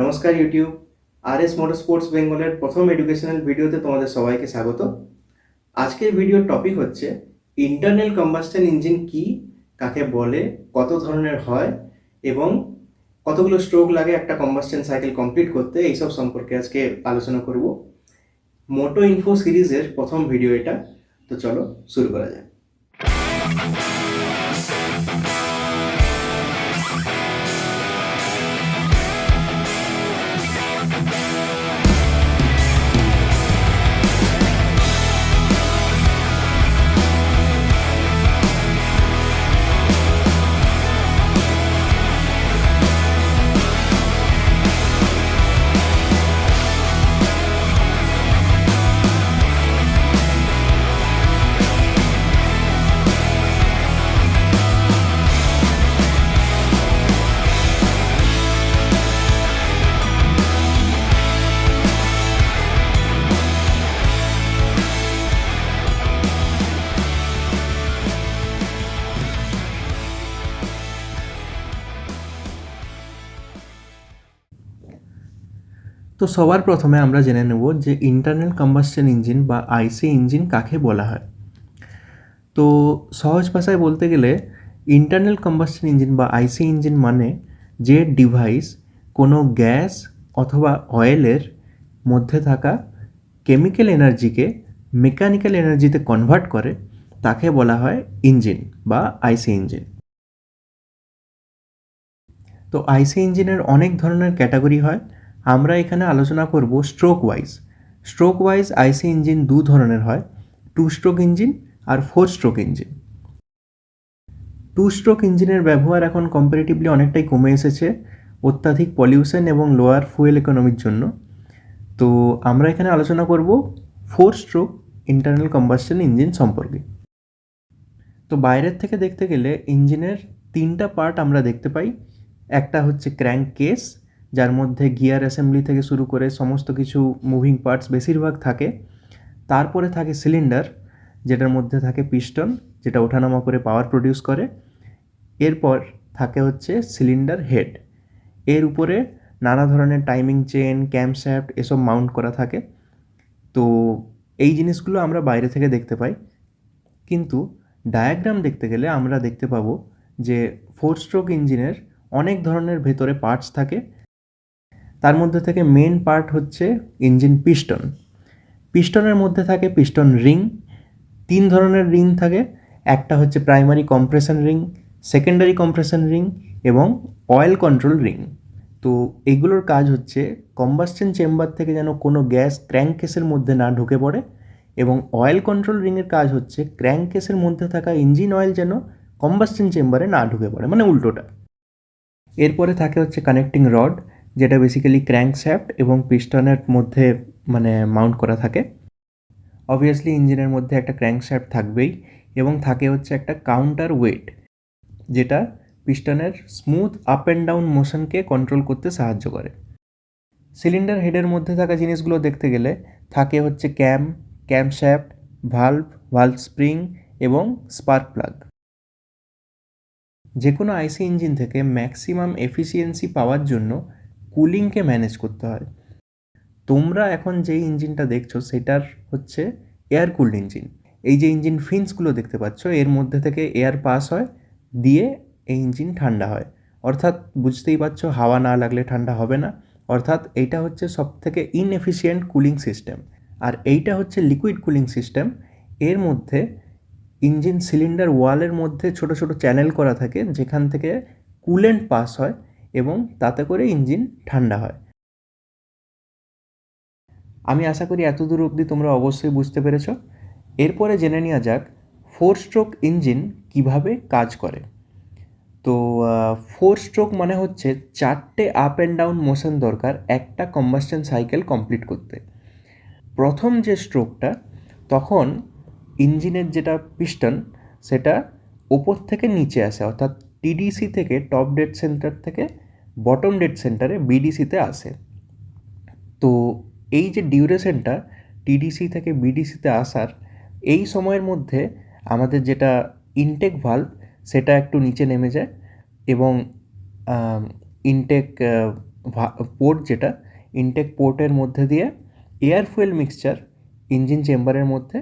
নমস্কার YouTube R S motor sports বেঙ্গলের প্রথম এডুকেশনাল ভিডিওতে তোমাদের সবাইকে স্বাগত। আজকের ভিডিওর টপিক হচ্ছে ইন্টারনাল কম্বাস্টন ইঞ্জিন কি, কাকে বলে, কত ধরনের হয়, এবং কতগুলো স্ট্রোক লাগে একটা কম্বাস্টন সাইকেল কমপ্লিট করতে, এইসব সম্পর্কে আজকে আলোচনা করব। মোটো ইনফো সিরিজের প্রথম ভিডিও এটা, তো চলো শুরু করা যাক। তো সবার প্রথমে আমরা জেনে নেব যে ইন্টারনাল কম্বাস্টন ইঞ্জিন বা আইসি ইঞ্জিন কাকে বলা হয়। তো সহজ ভাষায় বলতে গেলে ইন্টারনাল কম্বাস্টন ইঞ্জিন বা আইসি ইঞ্জিন মানে যে ডিভাইস কোনো গ্যাস অথবা অয়েলের মধ্যে থাকা কেমিক্যাল এনার্জিকে মেকানিক্যাল এনার্জিতে কনভার্ট করে, তাকে বলা হয় ইঞ্জিন বা আইসি ইঞ্জিন তো আইসি ইঞ্জিনের অনেক ধরনের ক্যাটাগরি হয়। আমরা এখানে আলোচনা করব stroke wise stroke wise IC engine দু ধরনের হয় টু স্ট্রোক ইঞ্জিন আর four stroke engine two stroke ইঞ্জিনের ব্যবহার এখন কম্পারেটিভলি অনেকটাই কমে এসেছে, অত্যাধিক পলিউশন এবং লোয়ার ফুয়েল ইকোনমির জন্য। তো আমরা এখানে আলোচনা করব four stroke internal combustion engine সম্পর্কে। তো বাইরের থেকে দেখতে গেলে ইঞ্জিনের তিনটা পার্ট আমরা দেখতে পাই। একটা হচ্ছে ক্র্যাঙ্ক কেস যার মধ্যে গিয়ার অ্যাসেম্বলি থেকে শুরু করে সমস্ত কিছু মুভিং পার্টস বেশিরভাগ থাকে। তারপরে থাকে সিলিন্ডার, যেটার মধ্যে থাকে পিস্টন, যেটা ওঠানামা করে পাওয়ার প্রডিউস করে। এরপর থাকে হচ্ছে সিলিন্ডার হেড। এর উপরে নানা ধরনের টাইমিং চেন ক্যাম্পস্যাফট এসব মাউন্ট করা থাকে। তো এই জিনিসগুলো আমরা বাইরে থেকে দেখতে পাই। কিন্তু ডায়াগ্রাম দেখতে গেলে আমরা দেখতে পাবো যে ফোর স্ট্রোক ইঞ্জিনের অনেক ধরনের ভেতরে পার্টস থাকে। তার মধ্যে থেকে মেন পার্ট হচ্ছে ইঞ্জিন পিস্টন পিস্টনের মধ্যে থাকে পিস্টন রিং তিন ধরনের রিং থাকে। একটা হচ্ছে primary compression ring secondary compression ring এবং অয়েল কন্ট্রোল রিং তো এগুলোর কাজ হচ্ছে কম্বাস্টন চেম্বার থেকে যেন কোনো গ্যাস ক্র্যাঙ্ক কেসের মধ্যে না ঢুকে পড়ে এবং অয়েল কন্ট্রোল রিংয়ের কাজ হচ্ছে ক্র্যাঙ্ক কেসের মধ্যে থাকা ইঞ্জিন অয়েল যেন কম্বাস্টন চেম্বারে না ঢুকে পড়ে মানে উল্টোটা। এরপরে থাকে হচ্ছে কানেক্টিং রড যেটা বেসিক্যালি ক্র্যাঙ্ক শ্যাফট এবং পিস্টনের মধ্যে মানে মাউন্ট করা থাকে। অবভিয়াসলি ইঞ্জিনের মধ্যে একটা ক্র্যাঙ্ক শ্যাফট থাকবেই এবং থাকে হচ্ছে একটা কাউন্টার ওয়েট যেটা পিস্টনের স্মুথ আপ অ্যান্ড ডাউন মোশনকে কন্ট্রোল করতে সাহায্য করে। সিলিন্ডার হেডের মধ্যে থাকা জিনিসগুলো দেখতে গেলে থাকে হচ্ছে cam camshaft valve valve spring এবং স্পার্ক প্লাগ যে কোনো আইসি ইঞ্জিন থেকে ম্যাক্সিমাম এফিসিয়েন্সি পাওয়ার জন্য কুলিংকে ম্যানেজ করতে হয়। তোমরা এখন যেই ইঞ্জিনটা দেখছ, সেটার হচ্ছে এয়ার কুলড ইঞ্জিন এই যে ইঞ্জিন ফিন্সগুলো দেখতে পাচ্ছ, এর মধ্যে থেকে এয়ার পাস হয়, দিয়ে এই ইঞ্জিন ঠান্ডা হয়। অর্থাৎ বুঝতেই পারছ, হাওয়া না লাগলে ঠান্ডা হবে না। অর্থাৎ এইটা হচ্ছে সব থেকে ইনএফিসিয়েন্ট কুলিং সিস্টেম আর এইটা হচ্ছে লিকুইড কুলিং সিস্টেম এর মধ্যে ইঞ্জিন সিলিন্ডার ওয়ালের মধ্যে ছোট ছোট চ্যানেল করা থাকে, যেখান থেকে কুলেন্ট পাস হয়। এবং তাতে করে ইঞ্জিন ঠান্ডা হয়। আমি আশা করি এত দূর অবধি তোমরা অবশ্যই বুঝতে পেরেছ। এরপরে জেনে নেওয়া যাক ফোর স্ট্রোক ইঞ্জিন কীভাবে কাজ করে। তো ফোর স্ট্রোক মানে হচ্ছে চারটে আপ অ্যান্ড ডাউন মোশন দরকার একটা কম্বাস্টন সাইকেল কমপ্লিট করতে। প্রথম যে স্ট্রোকটা, তখন ইঞ্জিনের যেটা পিস্টন সেটা ওপর থেকে নিচে আসে, অর্থাৎ টিডিসি থেকে টপ ডেড সেন্টার থেকে বটম ডেড সেন্টারে বিডিসিতে আসে। তো এই যে ডিউরেশনটা টিডিসি থেকে বিডিসিতে আসার, এই সময়ের মধ্যে আমাদের যেটা ইনটেক ভাল্ভ সেটা একটু নিচে নেমে যায় এবং ইনটেক পোর্ট যেটা ইনটেক পোর্টের মধ্যে দিয়ে এয়ার ফুয়েল মিক্সচার ইঞ্জিন চেম্বারের মধ্যে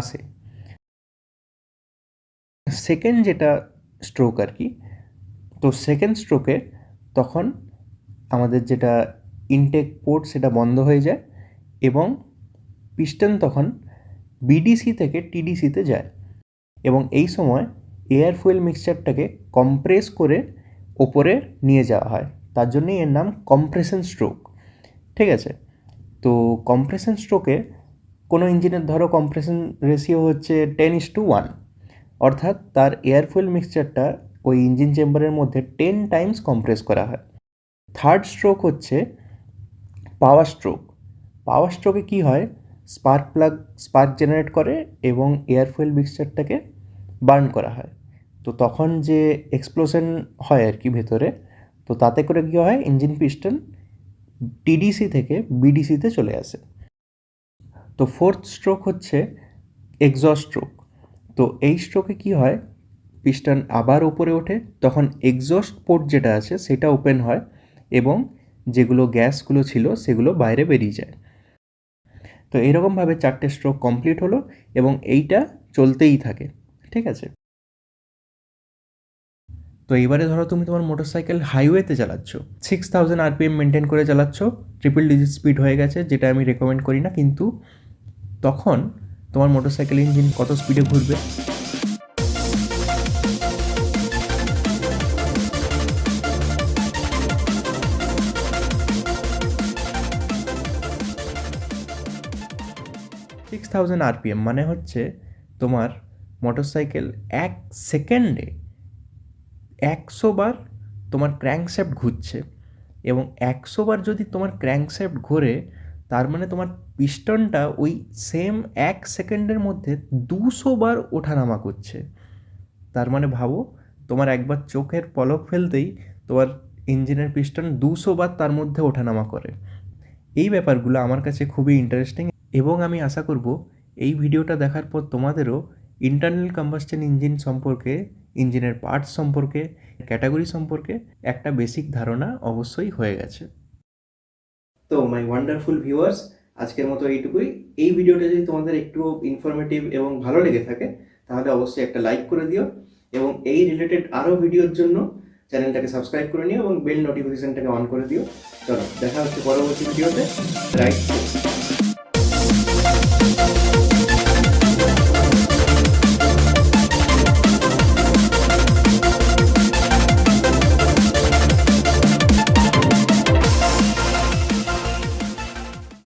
আসে। সেকেন্ড যেটা স্ট্রোক আর কি, তো সেকেন্ড স্ট্রোকে তখন আমাদের যেটা ইনটেক পোর্ট সেটা বন্ধ হয়ে যায় এবং পিস্টন তখন বিডিসি থেকে টিডিসিতে যায় এবং এই সময় এয়ার ফুয়েল মিক্সচারটাকে কম্প্রেস করে ওপরে নিয়ে যাওয়া হয়। তার জন্যই এর নাম কম্প্রেশন স্ট্রোক ঠিক আছে? তো কম্প্রেশন স্ট্রোকে কোনো ইঞ্জিনের ধরো কম্প্রেশন রেশিও হচ্ছে টেন ইস টু ওয়ান অর্থাৎ তার এয়ার ফুয়েল মিক্সচারটা ওই ইঞ্জিন চেম্বারের মধ্যে টেন টাইমস কম্প্রেস করা হয়। থার্ড স্ট্রোক হচ্ছে পাওয়ার স্ট্রোক পাওয়ার স্ট্রোকে কী হয়? স্পার্ক প্লাগ স্পার্ক জেনারেট করে এবং এয়ার ফুয়েল মিক্সচারটাকে বার্ন করা হয়। তো তখন যে এক্সপ্লোশন হয় আর কি ভেতরে, তো তাতে করে কী হয়? ইঞ্জিন পিস্টন টিডিসি থেকে বিডিসিতে চলে আসে। তো ফোর্থ স্ট্রোক হচ্ছে এক্সস্ট স্ট্রোক তো এই স্ট্রোকে কী হয়? পিস্টন আবার উপরে ওঠে, তখন এক্সস্ট পোর্ট যেটা আছে সেটা ওপেন হয় এবং যেগুলো গ্যাসগুলো ছিল সেগুলো বাইরে বেরিয়ে যায়। তো এরকমভাবে চারটে স্ট্রোক কমপ্লিট হলো এবং এইটা চলতেই থাকে, ঠিক আছে? তো এইবারে ধরো তুমি তোমার মোটরসাইকেল হাইওয়েতে চালাচ্ছ সিক্স থাউজেন্ড আরপিএম মেনটেন করে চালাচ্ছ ট্রিপল ডিজিট স্পিড হয়ে গেছে, যেটা আমি রেকমেন্ড করি না, কিন্তু তখন তোমার মোটরসাইকেল ইঞ্জিন কত স্পিডে ঘুরবে? সিক্স থাউজেন্ড আরপিএম মানে হচ্ছে তোমার মোটরসাইকেল এক সেকেন্ডে একশো বার তোমার ক্র্যাঙ্কশ্যাফট ঘুরছে এবং একশো বার যদি তোমার ক্র্যাঙ্কশ্যাফট ঘোরে, তার মানে তোমার পিস্টনটা ওই সেম এক সেকেন্ডের মধ্যে দুশো বার ওঠানামা করছে। তার মানে ভাবো, তোমার একবার চোখের পলক ফেলতেই তোমার ইঞ্জিনের পিস্টন দুশো বার তার মধ্যে ওঠানামা করে। এই ব্যাপারগুলো আমার কাছে খুবই ইন্টারেস্টিং এবং আমি আশা করব এই ভিডিওটা দেখার পর তোমাদেরও ইন্টারনাল কম্বাস্টন ইঞ্জিন সম্পর্কে ইঞ্জিনের পার্টস সম্পর্কে ক্যাটাগরি সম্পর্কে একটা বেসিক ধারণা অবশ্যই হয়ে গেছে। তো মাই ওয়ান্ডারফুল ভিউয়ার্স আজকের মতো এইটুকুই। এই ভিডিওটা যদি তোমাদের একটু ইনফরমেটিভ এবং ভালো লেগে থাকে, তাহলে অবশ্যই একটা লাইক করে দিও এবং এই রিলেটেড আরও ভিডিওর জন্য চ্যানেলটাকে সাবস্ক্রাইব করে নিও এবং বেল নোটিফিকেশনটাকে অন করে দিও। চলো, দেখা হচ্ছে পরবর্তী ভিডিওতে রাইট